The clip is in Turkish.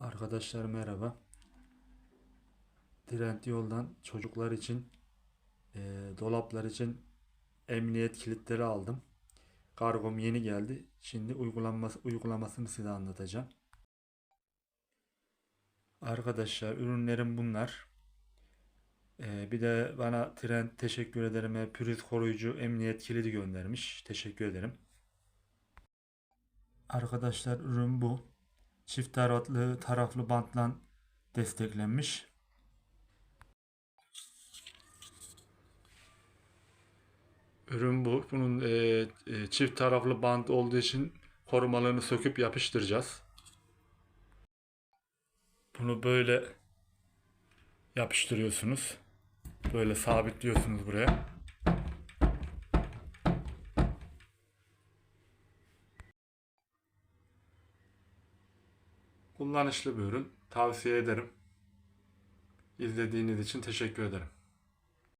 Arkadaşlar merhaba. Trend yoldan çocuklar için eee, dolaplar için emniyet kilitleri aldım. Kargom yeni geldi. Şimdi uygulanması, uygulamasını size anlatacağım. Arkadaşlar ürünlerim bunlar. Eee, bir de bana Trend teşekkür ederim. Pürüz koruyucu emniyet kilidi göndermiş. Teşekkür ederim. Arkadaşlar ürün bu. Çift taraflı taraflı bantla desteklenmiş. Ürün bu. Bunun e, e, çift taraflı bant olduğu için korumalarını söküp yapıştıracağız. Bunu böyle yapıştırıyorsunuz. Böyle sabitliyorsunuz buraya. Kullanışlı bir ürün. Tavsiye ederim. İzlediğiniz için teşekkür ederim.